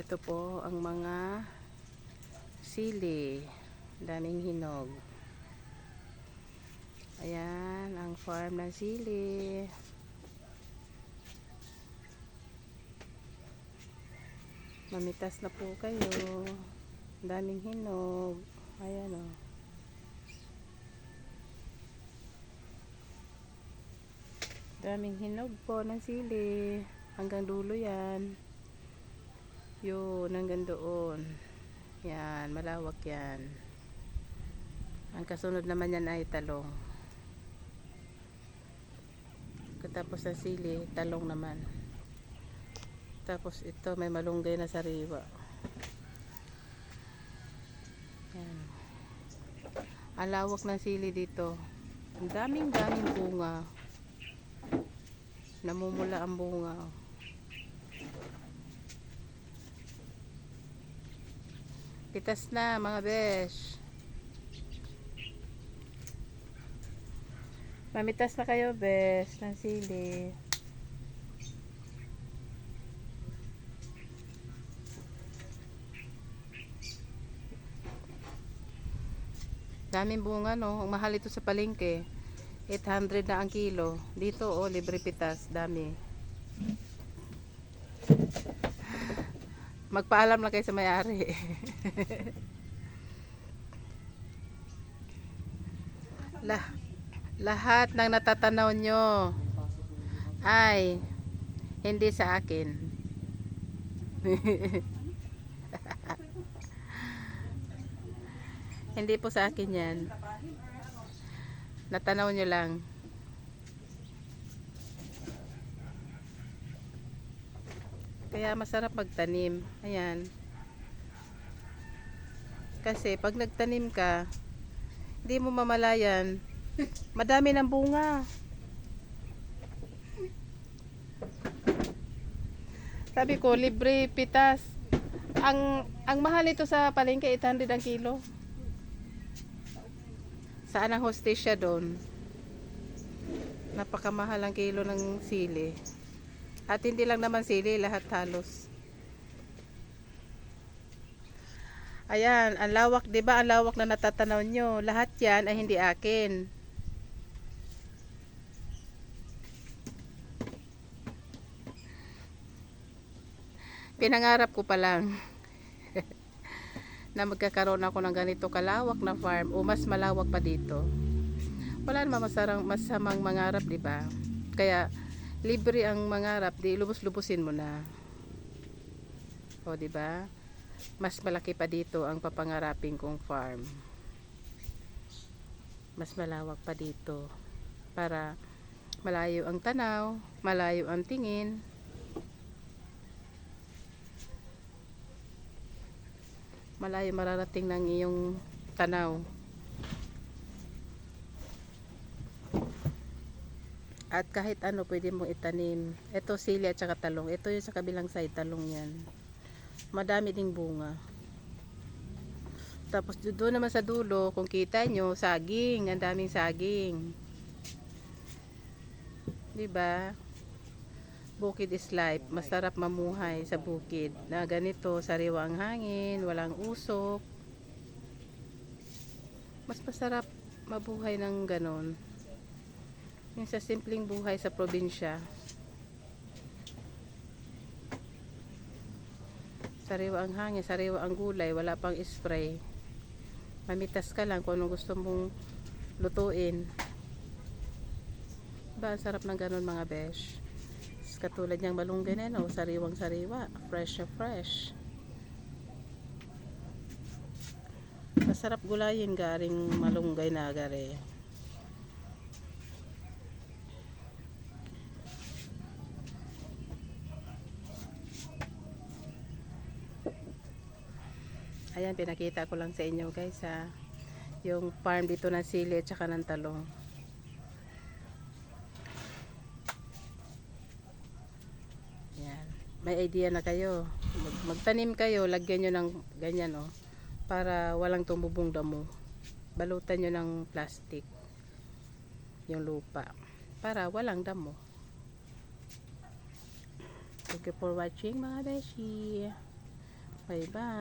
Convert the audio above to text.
Ito po ang mga sili. Daming hinog. Ayan, ang farm ng sili. Mamitas na po kayo. Daming hinog. Ayan o. Daming hinog po ng sili. Hanggang dulo yan. Yun, hanggang doon. Yan, malawak yan. Ang kasunod naman yan ay talong. Katapos ng sili, talong naman. Tapos ito, may malunggay na sariwa. Yan. Ang lawak ng sili dito. Ang daming daming bunga. Namumula ang bunga. Pitas na mga besh. Mamitas na kayo besh ng sili. Daming bunga no. Ang mahal ito sa palengke. 800 na ang kilo. Dito oh, libre pitas. Dami. Magpaalam lang kayo sa may-ari. lah lahat ng natatanaw nyo ay hindi sa akin. hindi po sa akin yan. Natanaw nyo lang. Kaya masarap magtanim. Ayan. Kasi pag nagtanim ka, hindi mo mamalayan, madami ng bunga. Sabi ko, libre pitas. Ang ang mahal ito sa palengke, 800 ang kilo. Saan ang hostesya doon? Napakamahal ang kilo ng sili. At hindi lang naman sili, lahat halos. Ayan, ang lawak, 'di ba? Ang lawak na natatanaw nyo. Lahat 'yan ay hindi akin. Pinangarap ko pa lang na magkakaroon ako ng ganito kalawak na farm o mas malawak pa dito. Wala naman masarang masamang mangarap, 'di ba? Kaya libre ang mangarap, di lubos-lubusin mo na. O, 'di ba? Mas malaki pa dito ang papangarapin kong farm. Mas malawak pa dito para malayo ang tanaw, malayo ang tingin. Malayo mararating ng iyong tanaw. At kahit ano pwede mong itanim. Ito sili at saka talong. Ito yung sa kabilang side talong yan. Madami ding bunga. Tapos doon naman sa dulo, kung kita nyo, saging. Ang daming saging. 'Di ba? Bukid is life. Masarap mamuhay sa bukid. Na ganito, sariwa ang hangin, walang usok. Mas masarap mabuhay ng ganon. Yung sa simpleng buhay sa probinsya. Sariwa ang hangin, sariwa ang gulay, wala pang spray. Mamitas ka lang kung anong gusto mong lutuin. Ba, ang sarap ng ganon mga besh. Katulad niyang malunggay na no, sariwang sariwa, fresh na fresh. Masarap gulayin garing malunggay na gare. Ayan, pinakita ko lang sa inyo guys ha. Yung farm dito ng sili at saka ng talong. Yan. May idea na kayo. Mag magtanim kayo, lagyan nyo ng ganyan oh. Para walang tumubong damo. Balutan nyo ng plastic. Yung lupa. Para walang damo. Thank you for watching mga beshi. Okay, bye.